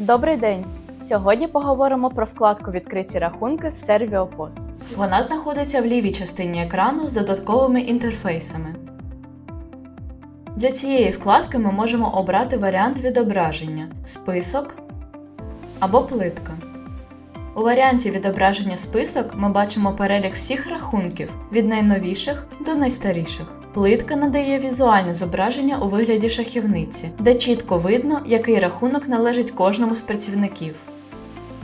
Добрий день! Сьогодні поговоримо про вкладку Відкриті рахунки в Serviopos. Вона знаходиться в лівій частині екрану з додатковими інтерфейсами. Для цієї вкладки ми можемо обрати варіант відображення список або плитка. У варіанті відображення список ми бачимо перелік всіх рахунків від найновіших до найстаріших. Плитка надає візуальне зображення у вигляді шахівниці, де чітко видно, який рахунок належить кожному з працівників.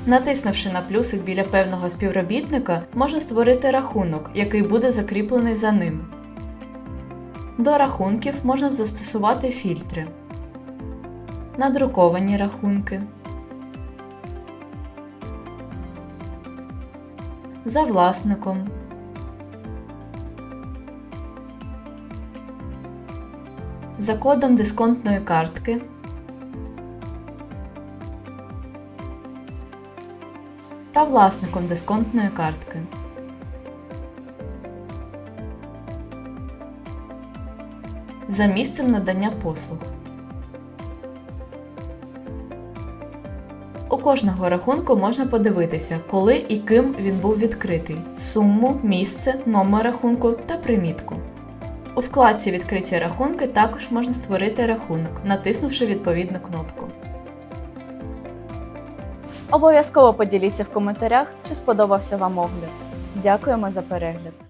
Натиснувши на плюсик біля певного співробітника, можна створити рахунок, який буде закріплений за ним. До рахунків можна застосувати фільтри, надруковані рахунки, за власником, за кодом дисконтної картки, та власником дисконтної картки. За місцем надання послуг. У кожного рахунку можна подивитися, коли і ким він був відкритий, суму, місце, номер рахунку та примітку. У вкладці Відкриті рахунки також можна створити рахунок, натиснувши відповідну кнопку. Обов'язково поділіться в коментарях, чи сподобався вам огляд. Дякуємо за перегляд!